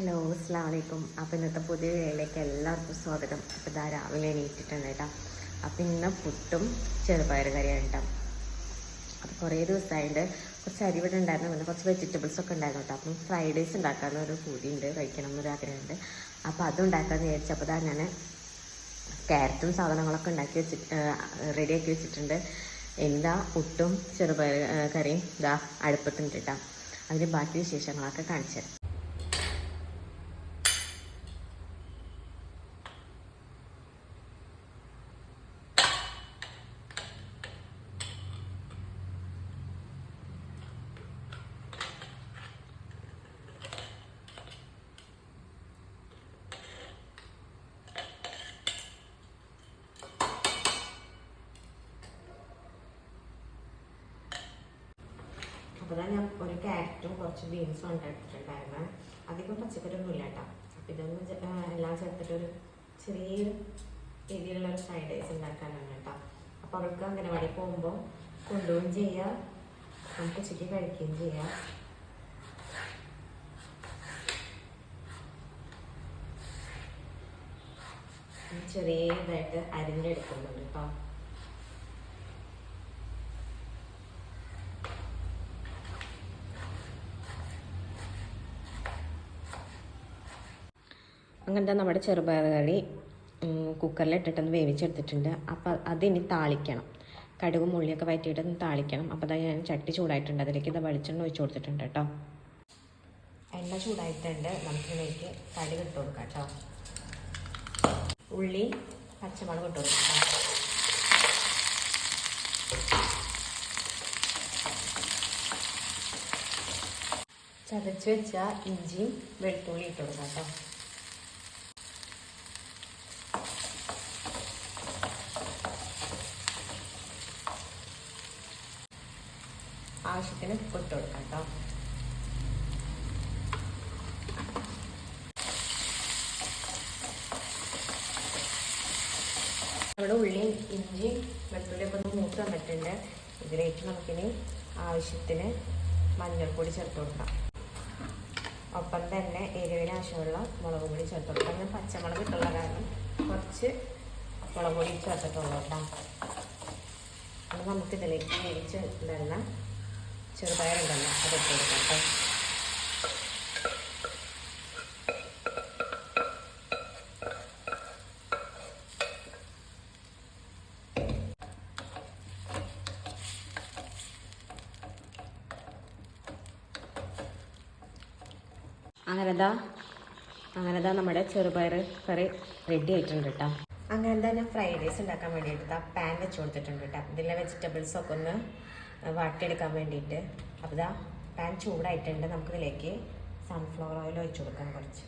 Hello അസ്സാം വലൈക്കും അപ്പോൾ ഇന്നത്തെ പുതിയ വീഡിയോയിലേക്ക് എല്ലാവർക്കും സ്വാഗതം. അപ്പോൾ ഇതാ രാവിലെ എണീറ്റിട്ടുണ്ട് കേട്ടോ. അപ്പോൾ ഇന്ന് പുട്ടും ചെറുപയർ കറിയാണ് കേട്ടോ. അപ്പോൾ കുറേ ദിവസമായിട്ട് കുറച്ച് അരിവിടെ ഉണ്ടായിരുന്നു. പിന്നെ കുറച്ച് വെജിറ്റബിൾസ് ഒക്കെ ഉണ്ടായിരുന്നു കേട്ടോ. അപ്പം ഫ്രൈഡ് റൈസ് ഉണ്ടാക്കാനുള്ള ഒരു പൂതിയുണ്ട്. കഴിക്കണം എന്നൊരു ആഗ്രഹമുണ്ട്. അപ്പോൾ അത് ഉണ്ടാക്കാമെന്ന് വിചാരിച്ചപ്പോൾ ഇതാ ഞാൻ ക്യാരറ്റും സാധനങ്ങളൊക്കെ ഉണ്ടാക്കി വെച്ചിട്ട് റെഡിയാക്കി വെച്ചിട്ടുണ്ട്. എന്താ പുട്ടും ചെറുപയർ കറിയും? ഇതാ അടുപ്പത്തുണ്ട് കേട്ടോ അതിന് ബാക്കി വിശേഷങ്ങളൊക്കെ കാണിച്ചു തരാം അപ്പോൾ ഞാൻ ഒരു ക്യാരറ്റും കുറച്ച് ബീൻസും ഉണ്ടാക്കിയിട്ടുണ്ടായിരുന്നു. അധികം പച്ചക്കറി ഒന്നും ഇല്ല കേട്ടോ. അപ്പം ഇതൊന്നും എല്ലാം ചേർത്തിട്ട് ഒരു ചെറിയൊരു രീതിയിലുള്ള ഒരു ഫ്രൈഡ് റൈസ് ഉണ്ടാക്കാനാണ് കേട്ടോ. അപ്പോൾ അവൾക്ക് അംഗനവാടി പോകുമ്പോൾ കൊണ്ടുപോവുകയും ചെയ്യാം. നമുക്ക് ഉച്ചയ്ക്ക് കഴിക്കുകയും ചെയ്യാം. ചെറിയതായിട്ട് അരിഞ്ഞെടുക്കുന്നുണ്ട് കേട്ടോ. അങ്ങനത്തെ നമ്മുടെ ചെറുപയർ കറി കുക്കറിലിട്ടിട്ടൊന്ന് വേവിച്ചെടുത്തിട്ടുണ്ട്. അപ്പോൾ അതിനി താളിക്കണം. കടുകും ഉള്ളിയൊക്കെ വയറ്റിയിട്ടൊന്ന് താളിക്കണം. അപ്പോൾ അതാ ഞാൻ ചട്ടി ചൂടായിട്ടുണ്ട്. അതിലേക്ക് ഇത് വെളിച്ചെണ്ണ ഒഴിച്ചു കൊടുത്തിട്ടുണ്ട് കേട്ടോ. എണ്ണ ചൂടായിട്ടുണ്ട്. നമുക്കിതിലേക്ക് കടുക് ഇട്ട് കൊടുക്കാം കേട്ടോ. ഉള്ളി പച്ചമുളക് ഇട്ട് കൊടുക്കാം. ചതച്ച് വെച്ച ഇഞ്ചിയും വെളുത്തുള്ളി ഇട്ട് കൊടുക്കാം കേട്ടോ ആവശ്യത്തിന് ഉപ്പ് ഇട്ട് കൊടുക്കാം കേട്ടോ നമ്മുടെ ഉള്ളിയും ഇഞ്ചി വെളുത്തുള്ളിയൊക്കെ ഒന്ന് മൂത്ത് വന്നിട്ടുണ്ട്. ഇതിലേക്ക് നമുക്കിനി ആവശ്യത്തിന് മഞ്ഞൾപ്പൊടി ചേർത്ത് കൊടുക്കാം. ഒപ്പം തന്നെ എരിവിന് ആവശ്യമുള്ള മുളക് പൊടി ചേർത്ത് കൊടുക്കാം. ഞാൻ പച്ചമുളക് ഇട്ടുള്ള കാരണം കുറച്ച് മുളക് പൊടി ചേർത്തിട്ടുള്ളൂ കേട്ടോ. അപ്പോൾ നമുക്കിതിലേക്ക് വേവിച്ച് ഇടുന്ന ചെറുപയറുണ്ടല്ലോ അത് ഇട്ട് കൊടുക്കാം കേട്ടോ. അങ്ങനെതാ അങ്ങനെതാ നമ്മുടെ ചെറുപയർ കറി റെഡി ആയിട്ടുണ്ട് കേട്ടോ അങ്ങനെന്താ ഞാൻ ഫ്രൈഡ് റൈസ് ഉണ്ടാക്കാൻ വേണ്ടിയിട്ട് ആ പാൻ വെച്ച് കൊടുത്തിട്ടുണ്ട് കേട്ടോ ഇതിലെ വെജിറ്റബിൾസ് ഒക്കെ ഒന്ന് വാട്ടിയെടുക്കാൻ വേണ്ടിയിട്ട്. അപ്പോൾ ഇതാ പാൻ ചൂടായിട്ടുണ്ട്. നമുക്ക് ഇതിലേക്ക് സൺഫ്ലവർ ഓയിൽ ഒഴിച്ച് കൊടുക്കാം കുറച്ച്.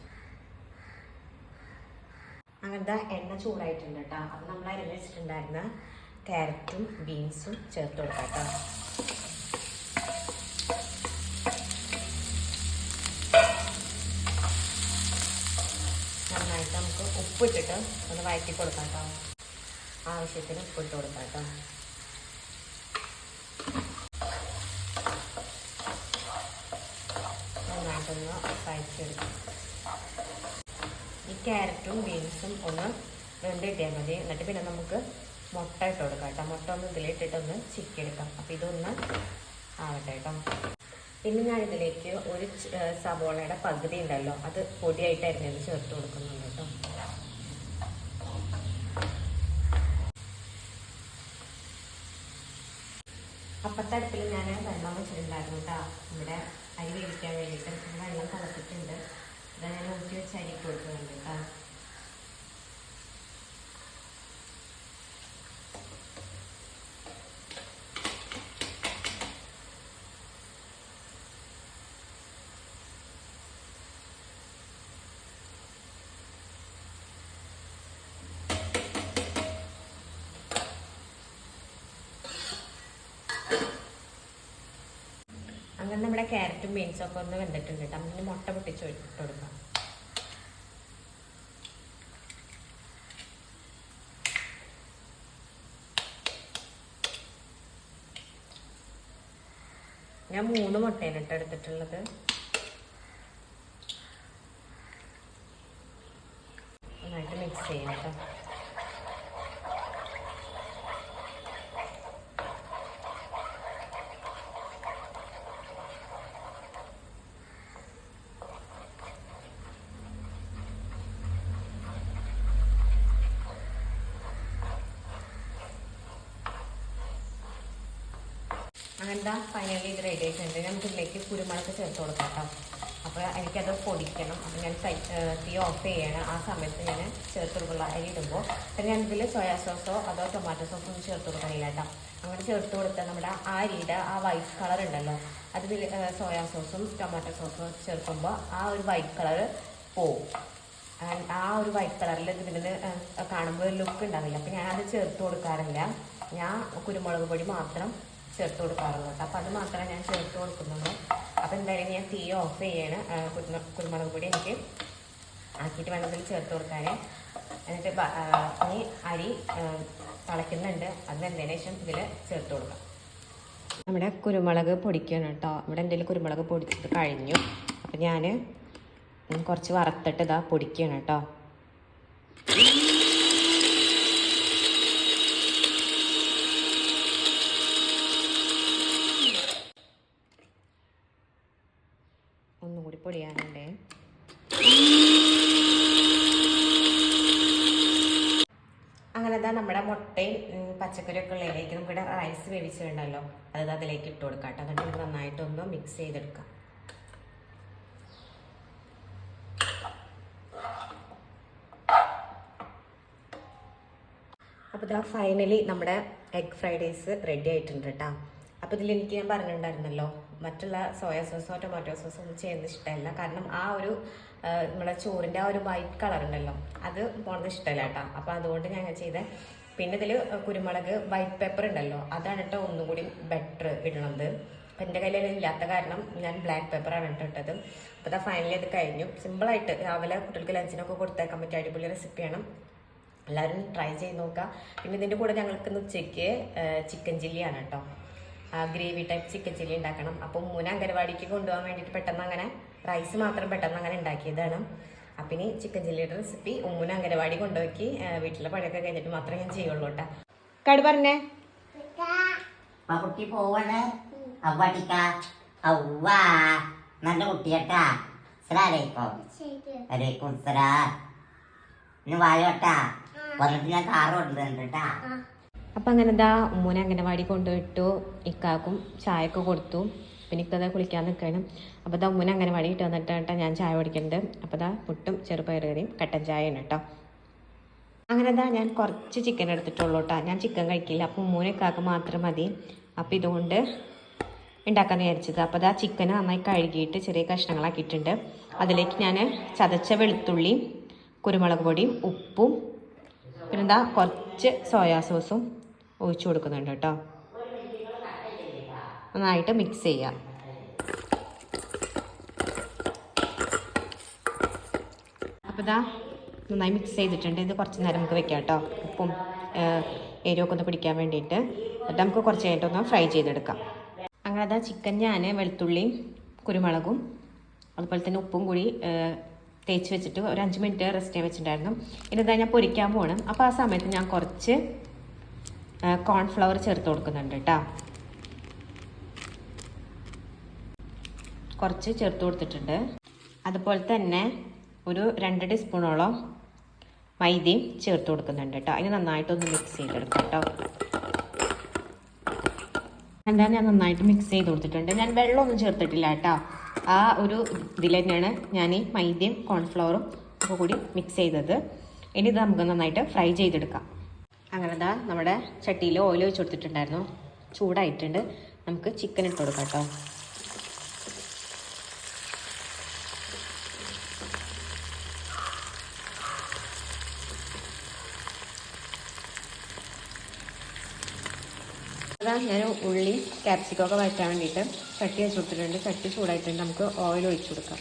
അങ്ങനത്തെ എണ്ണ ചൂടായിട്ടുണ്ട് കേട്ടോ അപ്പം നമ്മൾ അരിഞ്ഞ് വെച്ചിട്ടുണ്ടായിരുന്ന ക്യാരറ്റും ബീൻസും ചേർത്ത് കൊടുക്കാം കേട്ടോ നന്നായിട്ട് നമുക്ക് ഉപ്പിട്ടിട്ട് ഒന്ന് വഴറ്റി കൊടുക്കാം കേട്ടോ ആവശ്യത്തിന് ഉപ്പിട്ട് കൊടുക്കാം കേട്ടോ നന്നായിട്ടൊന്ന് വഴറ്റിയെടുക്കാം ഈ ക്യാരറ്റും ബീൻസും ഒന്ന് വെന്ത് കിട്ടിയാൽ മതി. എന്നിട്ട് പിന്നെ നമുക്ക് മുട്ട ഇട്ട് കൊടുക്കാം കേട്ടോ മുട്ട ഒന്ന് ഇതിലിട്ടിട്ടൊന്ന് ചിക്കി എടുക്കാം അപ്പോൾ ഇതൊന്ന് ആവട്ടെ കേട്ടോ പിന്നെ ഞാൻ ഇതിലേക്ക് ഒരു സവോളയുടെ പകുതി ഉണ്ടല്ലോ. അത് പൊടിയായിട്ട് അരിഞ്ഞത് ചേർത്ത് കൊടുക്കുന്നുണ്ട് കേട്ടോ. അപ്പത്തടുപ്പിൽ ഞാൻ വെള്ളം വെച്ചിട്ടുണ്ടായിരുന്നു കേട്ടോ. ഇവിടെ അരി വേവിക്കാൻ വേണ്ടിയിട്ട്. വെള്ളം തിളച്ചിട്ടുണ്ട് ഇതാ ഞാൻ ഊറ്റി വെച്ച് അരി കൊടുക്കുന്നുണ്ട് കേട്ടോ. അങ്ങനെ നമ്മുടെ ക്യാരറ്റും ബീൻസും ഒക്കെ ഒന്ന് വെന്തിട്ടുണ്ട് കേട്ടോ. അതിന് മുട്ട പൊട്ടിച്ച് ഇട്ട് കൊടുക്കാം. ഞാൻ മൂന്ന് മുട്ടയാണ് ഇട്ട് എടുത്തിട്ടുള്ളത്. നന്നായിട്ട് മിക്സ് ചെയ്യാം കേട്ടോ. അങ്ങനത്തെ ഫൈനലി ഇത് റെഡി ആയിട്ടുണ്ട്. നമുക്ക് ഇതിലേക്ക് കുരുമുളക് ചേർത്ത് കൊടുക്കാം കേട്ടോ അപ്പോൾ എനിക്കത് പൊടിക്കണം. അപ്പോൾ ഞാൻ തീ ഓഫ് ചെയ്യണം. ആ സമയത്ത് ഞാൻ ചേർത്ത് കൊടുക്കുള്ള അരി ഇടുമ്പോൾ പിന്നെ ഇതിൽ സോയാ സോസോ അതോ ടൊമാറ്റോ സോസോ ഒന്നും ചേർത്ത് കൊടുക്കണില്ല കേട്ടോ അങ്ങനെ ചേർത്ത് കൊടുത്താൽ നമ്മുടെ ആ അരിയുടെ ആ വൈറ്റ് കളർ ഉണ്ടല്ലോ. അത് സോയാ സോസും ടൊമാറ്റോ സോസും ചേർക്കുമ്പോൾ ആ ഒരു വൈറ്റ് കളർ പോവും. ആ ഒരു വൈറ്റ് കളറിൽ ഇതിന് കാണുമ്പോൾ ഒരു ലുക്ക് ഉണ്ടാവില്ല. അപ്പം ഞാനത് ചേർത്ത് കൊടുക്കാറില്ല. ഞാൻ കുരുമുളക് പൊടി മാത്രം ചേർത്ത് കൊടുക്കാറുള്ളൂ. കേട്ടോ അപ്പം അത് മാത്രമേ ഞാൻ ചേർത്ത് കൊടുക്കുന്നുള്ളൂ. അപ്പം എന്തായാലും ഞാൻ തീ ഓഫ് ചെയ്യാണ്. കുരുമുളക് പൊടി എനിക്ക് ആക്കിയിട്ട് വേണം ഇതിൽ ചേർത്ത് കൊടുക്കാൻ എന്നിട്ട് ഇനി അരി തിളയ്ക്കുന്നുണ്ട്. അത് വെന്തതിന് ശേഷം ഇതിൽ ചേർത്ത് കൊടുക്കാം. നമ്മുടെ കുരുമുളക് പൊടിക്കണം കേട്ടോ. ഇവിടെ എന്തെങ്കിലും കുരുമുളക് പൊടിച്ചിട്ട് കഴിഞ്ഞു. അപ്പം ഞാൻ കുറച്ച് വറുത്തിട്ട് ഇതാ പൊടിക്കണം കേട്ടോ ഒന്നും കൂടി പൊടിയാനുണ്ട് അങ്ങനെ ഇതാ നമ്മുടെ മുട്ടയും ഉം, പച്ചക്കറിയൊക്കെ ഉള്ളതിലേക്ക് നമുക്കിവിടെ റൈസ് വേവിച്ചിട്ടുണ്ടല്ലോ. അത് അതിലേക്ക് ഇട്ട് കൊടുക്കാം കേട്ടോ. എന്നിട്ട് നമുക്ക് നന്നായിട്ടൊന്ന് മിക്സ് ചെയ്തെടുക്കാം. അപ്പോൾ ഇതാ ഫൈനലി നമ്മുടെ എഗ് ഫ്രൈഡ് റൈസ് റെഡി ആയിട്ടുണ്ട് കേട്ടോ. അപ്പോൾ ഇതിൽ എനിക്ക് ഞാൻ പറഞ്ഞിട്ടുണ്ടായിരുന്നല്ലോ മറ്റുള്ള സോയ സോസോ ടൊമാറ്റോ സോസോ ഒന്നും ചെയ്യുന്നത് ഇഷ്ടമല്ല. കാരണം ആ ഒരു നമ്മുടെ ചോറിന്റെ ആ ഒരു വൈറ്റ് കളർ ഉണ്ടല്ലോ അത് പോണത് ഇഷ്ടമല്ല കേട്ടോ. അപ്പോൾ അതുകൊണ്ട് ഞാൻ ചെയ്ത പിന്നെ ഇതിൽ കുരുമുളക് വൈറ്റ് പേപ്പർ ഉണ്ടല്ലോ അതാണ് കേട്ടോ ഒന്നും കൂടി ബെറ്റർ ഇടണത് അപ്പം എന്റെ കയ്യിൽ ഇല്ലാത്ത കാരണം ഞാൻ ബ്ലാക്ക് പേപ്പറാണ് കേട്ടോ ഇട്ടത്. അപ്പോൾ അതാ ഫൈനലി അത് കഴിഞ്ഞു. സിമ്പിളായിട്ട് രാവിലെ കുട്ടികൾക്ക് ലഞ്ചിനൊക്കെ കൊടുത്തേക്കാൻ പറ്റിയ അടിപൊളി റെസിപ്പിയാണ് എല്ലാവരും ട്രൈ ചെയ്ത് നോക്കുക പിന്നെ ഇതിന്റെ കൂടെ ഞങ്ങൾക്ക് ഇന്ന് ഉച്ചയ്ക്ക് ചിക്കൻ ചില്ലിയാണ് കേട്ടോ. ഗ്രേവി ടൈപ്പ് ചിക്കൻ ചില്ലി ഉണ്ടാക്കണം. അപ്പം മൂന്ന് അംഗനവാടിക്ക് കൊണ്ടുപോകാൻ വേണ്ടിയിട്ട് പെട്ടെന്ന് അങ്ങനെ റൈസ് മാത്രം പെട്ടെന്ന് അങ്ങനെ ഉണ്ടാക്കിയതാണ്. അപ്പം ഇനി ചിക്കൻ ചില്ലിയുടെ റെസിപ്പി ഉമ്മുന അംഗനവാടി കൊണ്ടുപോയി വീട്ടിലെ പഴയൊക്കെ കഴിഞ്ഞിട്ട് മാത്രമേ ഞാൻ ചെയ്യുള്ളൂ കേട്ടോ. കടു പറഞ്ഞേ. കുട്ടി പോവാണ്. അവടിക്ക അവ്വ നല്ല കുട്ടിയട്ടാ അസ്സലാമലൈക്കും. വലൈക്കും സലാം ഇന്ന് വായോട്ടാ വന്നിട്ട് ഞാൻ കാറ് കൊണ്ടുവരുന്നുണ്ട് കേട്ടാ. അപ്പം അങ്ങനെ എന്താ ഉമ്മൂനെ അംഗനവാടി കൊണ്ടുപോയിട്ടു ഇക്കാക്കും ചായക്ക് കൊടുത്തു. പിന്നെ ഇക്കതാ കുളിക്കാൻ നിൽക്കണം അപ്പോൾ ഇതാ ഉമ്മൂനെ അങ്ങനെ വഴിയിട്ട് വന്നിട്ട് കേട്ടോ ഞാൻ ചായ കുടിക്കുന്നുണ്ട് അപ്പോൾ ഇതാ പുട്ടും ചെറുപയർ കറിയും കട്ടൻ ചായയാണ് കേട്ടോ അങ്ങനെ എന്താ ഞാൻ കുറച്ച് ചിക്കൻ എടുത്തിട്ടുള്ളൂ കേട്ടോ ഞാൻ ചിക്കൻ കഴിക്കില്ല. അപ്പോൾ ഉമ്മൂനെ ഇക്കാക്ക് മാത്രം മതി. അപ്പോൾ ഇതുകൊണ്ട് ഉണ്ടാക്കാൻ വിചാരിച്ചത്. അപ്പോൾ ഇതാ ചിക്കൻ നന്നായി കഴുകിയിട്ട് ചെറിയ കഷ്ണങ്ങളാക്കിയിട്ടുണ്ട്. അതിലേക്ക് ഞാൻ ചതച്ച വെളുത്തുള്ളിയും കുരുമുളക് പൊടിയും ഉപ്പും പിന്നെന്താ കുറച്ച് സോയാ സോസും ഒഴിച്ചു കൊടുക്കുന്നുണ്ട് കേട്ടോ നന്നായിട്ട് മിക്സ് ചെയ്യാം. അപ്പോൾ ഇതാ നന്നായി മിക്സ് ചെയ്തിട്ടുണ്ട്. ഇത് കുറച്ച് നേരം നമുക്ക് വെക്കാം കേട്ടോ. ഉപ്പും എരിവൊക്കെ ഒന്ന് പിടിക്കാൻ വേണ്ടിയിട്ട്. എന്നിട്ട് നമുക്ക് കുറച്ച് കഴിഞ്ഞിട്ടൊന്ന് ഫ്രൈ ചെയ്തെടുക്കാം. അങ്ങനെ അതാ ചിക്കൻ ഞാൻ വെളുത്തുള്ളിയും കുരുമുളകും അതുപോലെ തന്നെ ഉപ്പും കൂടി തേച്ച് വെച്ചിട്ട് ഒരു അഞ്ച് മിനിറ്റ് റെസ്റ്റ് ചെയ്യാൻ വെച്ചിട്ടുണ്ടായിരുന്നു. ഇനി എന്താ ഞാൻ പൊരിക്കാൻ പോകണം അപ്പോൾ ആ സമയത്ത് ഞാൻ കുറച്ച് കോൺഫ്ലവർ ചേർത്ത് കൊടുക്കുന്നുണ്ട് കേട്ടോ. കുറച്ച് ചേർത്ത് കൊടുത്തിട്ടുണ്ട്. അതുപോലെ തന്നെ ഒരു രണ്ട് ടീസ്പൂണോളം മൈദയും ചേർത്ത് കൊടുക്കുന്നുണ്ട് കേട്ടോ. അതിന് നന്നായിട്ടൊന്ന് മിക്സ് ചെയ്തെടുക്കാം കേട്ടോ. എന്താ ഞാൻ നന്നായിട്ട് മിക്സ് ചെയ്ത് കൊടുത്തിട്ടുണ്ട്. ഞാൻ വെള്ളമൊന്നും ചേർത്തിട്ടില്ല കേട്ടോ. ആ ഒരു ഇതിൽ തന്നെയാണ് ഞാൻ ഈ മൈദയും കോൺഫ്ലവറും ഒക്കെ കൂടി മിക്സ് ചെയ്തത്. ഇനി ഇത് നമുക്ക് നന്നായിട്ട് ഫ്രൈ ചെയ്തെടുക്കാം. അങ്ങനെ ദാ നമ്മുടെ ചട്ടിയിൽ ഓയിൽ ഒഴിച്ച് കൊടുത്തിട്ടുണ്ടായിരുന്നു. ചൂടായിട്ടുണ്ട്. നമുക്ക് ചിക്കൻ ഇട്ട് കൊടുക്കാം കേട്ടോ. അതാ ഞാൻ ഉള്ളി ക്യാപ്സിക്കം ഒക്കെ വഴറ്റാൻ വേണ്ടിയിട്ട് ചട്ടി വെച്ച് കൊടുത്തിട്ടുണ്ട്. ചട്ടി ചൂടായിട്ടുണ്ട്. നമുക്ക് ഓയിൽ ഒഴിച്ചു കൊടുക്കാം.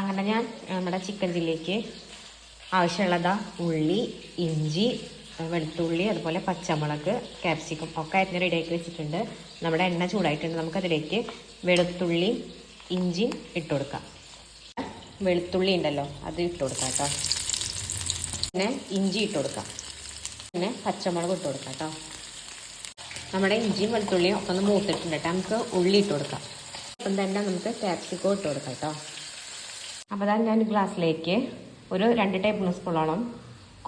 അങ്ങനെ ഞാൻ നമ്മുടെ ചിക്കൻ ചില്ലിക്ക് ആവശ്യമുള്ളതാ ഉള്ളി ഇഞ്ചി വെളുത്തുള്ളി അതുപോലെ പച്ചമുളക് ക്യാപ്സിക്കം ഒക്കെ അരിഞ്ഞ് റെഡിയാക്കി വെച്ചിട്ടുണ്ട്. നമ്മുടെ എണ്ണ ചൂടായിട്ടുണ്ട്. നമുക്കതിലേക്ക് വെളുത്തുള്ളി ഇഞ്ചി ഇട്ട് കൊടുക്കാം. വെളുത്തുള്ളി ഉണ്ടല്ലോ അത് ഇട്ട് കൊടുക്കാം കേട്ടോ. പിന്നെ ഇഞ്ചി ഇട്ട് കൊടുക്കാം. പിന്നെ പച്ചമുളക് ഇട്ട് കൊടുക്കാം കേട്ടോ നമ്മുടെ ഇഞ്ചിയും വെളുത്തുള്ളിയും ഒക്കെ ഒന്ന് മൂത്തിട്ടുണ്ട് കേട്ടോ നമുക്ക് ഉള്ളി ഇട്ട് കൊടുക്കാം. അപ്പം തന്നെ നമുക്ക് ക്യാപ്സിക്കോ ഇട്ട് കൊടുക്കാം കേട്ടോ അപ്പോൾ അതാ ഞാൻ ഗ്ലാസ്സിലേക്ക് ഒരു രണ്ട് ടേബിൾ സ്പൂണോളം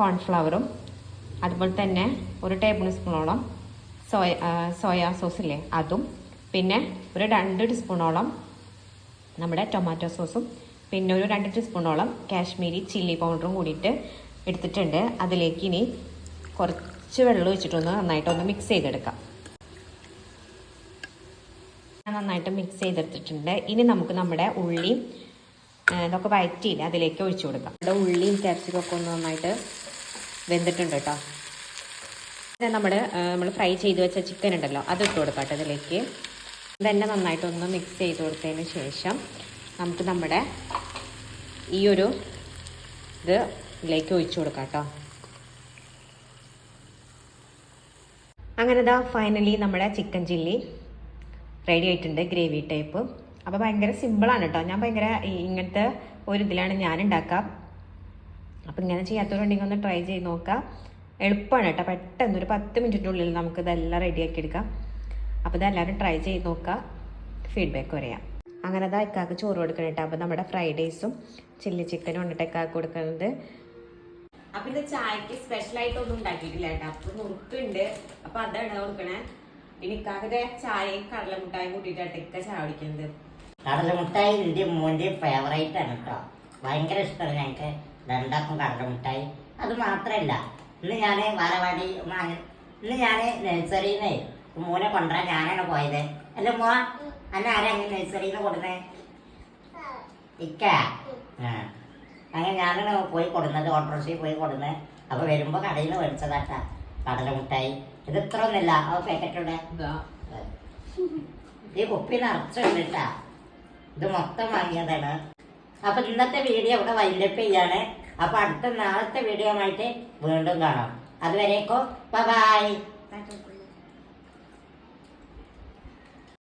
കോൺഫ്ലവറും അതുപോലെ തന്നെ ഒരു ടേബിൾ സ്പൂണോളം സോയ സോയാ സോസ് ഇല്ലേ അതും പിന്നെ ഒരു രണ്ട് ടീസ്പൂണോളം നമ്മുടെ ടൊമാറ്റോ സോസും പിന്നെ ഒരു രണ്ട് ടീസ്പൂണോളം കാശ്മീരി ചില്ലി പൗഡറും കൂടിയിട്ട് എടുത്തിട്ടുണ്ട്. അതിലേക്ക് ഇനി കുറച്ച് വെള്ളം ഒഴിച്ചിട്ടൊന്ന് നന്നായിട്ടൊന്ന് മിക്സ് ചെയ്തെടുക്കാം. നന്നായിട്ട് മിക്സ് ചെയ്തെടുത്തിട്ടുണ്ട്. ഇനി നമുക്ക് നമ്മുടെ ഉള്ളിയും ഇതൊക്കെ വയറ്റിയില്ല അതിലേക്ക് ഒഴിച്ചു കൊടുക്കാം. നമ്മുടെ ഉള്ളിയും ക്യാപ്സിക്കും ഒക്കെ ഒന്ന് നന്നായിട്ട് വെന്തിട്ടുണ്ട് കേട്ടോ. നമ്മുടെ നമ്മൾ ഫ്രൈ ചെയ്ത് വെച്ച ചിക്കൻ ഉണ്ടല്ലോ അത് ഇട്ട് കൊടുക്കാം കേട്ടോ ഇതിലേക്ക്. ഇതെന്നെ നന്നായിട്ടൊന്ന് മിക്സ് ചെയ്ത് കൊടുത്തതിന് ശേഷം നമുക്ക് നമ്മുടെ ഈ ഒരു ഇത് ഇതിലേക്ക് ഒഴിച്ചു കൊടുക്കാം കേട്ടോ അങ്ങനെ ഇതാ ഫൈനലി നമ്മുടെ ചിക്കൻ ചില്ലി റെഡി ആയിട്ടുണ്ട് ഗ്രേവി ടൈപ്പ് അപ്പോൾ ഭയങ്കര സിമ്പിളാണ് കേട്ടോ ഞാൻ ഭയങ്കര ഇങ്ങനത്തെ ഒരു ഇതിലാണ് ഞാൻ ഉണ്ടാക്കാം. അപ്പോൾ ഇങ്ങനെ ചെയ്യാത്തവരുണ്ടെങ്കിൽ ഒന്ന് ട്രൈ ചെയ്ത് നോക്കാം. എളുപ്പമാണ് കേട്ടോ പെട്ടെന്ന് ഒരു പത്ത് മിനിറ്റിനുള്ളിൽ നമുക്ക് ഇതെല്ലാം റെഡിയാക്കി എടുക്കാം. അപ്പോൾ ഇതെല്ലാവരും ട്രൈ ചെയ്ത് നോക്കുക ഫീഡ്ബാക്ക് പറയാം അങ്ങനെ അതാ ഇക്കാക്ക് ചോറ് കൊടുക്കണം കേട്ടോ അപ്പോൾ നമ്മുടെ ഫ്രൈഡ് റൈസും ചില്ലി ചിക്കനും കൊണ്ടിട്ട് ഇക്കാക്ക് കൊടുക്കുന്നത്. അപ്പൊ ഇത് ചായക്ക് സ്പെഷ്യൽ ആയിട്ട് ഒന്നും ഉണ്ടാക്കിയിട്ടില്ല കേട്ടോ. അപ്പൊ നുറുക്കുണ്ട്. അപ്പൊ അതാണ് കൊടുക്കണേ. ഇനി ഇക്കാക്കത്തെ ചായയും കടലമുട്ടായും കൂട്ടിയിട്ടാണ് ഇക്ക ചായ കുടിക്കുന്നത്. കടലമുട്ടായി എന്റെ മോന്റെ ഫേവറേറ്റ് ആണ് കേട്ടോ ഭയങ്കര ഇഷ്ടമാണ് ഞങ്ങൾക്ക് രണ്ടാക്കും കടലമുട്ടായി. അത് മാത്രമല്ല ഇന്ന് ഞാൻ വാരവാടി ഇന്ന് ഞാൻ നഴ്സറിയിൽ മോനെ കൊണ്ടുവരാൻ ഞാനാണ് പോയത്. അല്ല മോ അല്ല ആരാ നഴ്സറിയിൽ നിന്ന് ഇക്ക? ആ. അങ്ങനെ ഞാനാണ് പോയി കൊടുന്നത് ഓട്ടോറിക്ഷയിൽ പോയി കൊടുന്നത്. അപ്പോൾ വരുമ്പോൾ കടയിൽ നിന്ന് കടല മുട്ടായി ഇത് ഇത്ര ഒന്നുമില്ല. ആ പാക്കറ്റോടെ ഈ കുപ്പി നിറച്ചുണ്ട് കേട്ടാ ഇത് മൊത്തം വാങ്ങിയതാണ്. അപ്പൊ ഇന്നത്തെ വീഡിയോ ഇവിടെ വൈൻഡപ്പ് ചെയ്യാണ്. അപ്പൊ അടുത്ത നാളത്തെ വീഡിയോ ആയിട്ട് വീണ്ടും കാണാം. അതുവരേക്കോ ബൈ.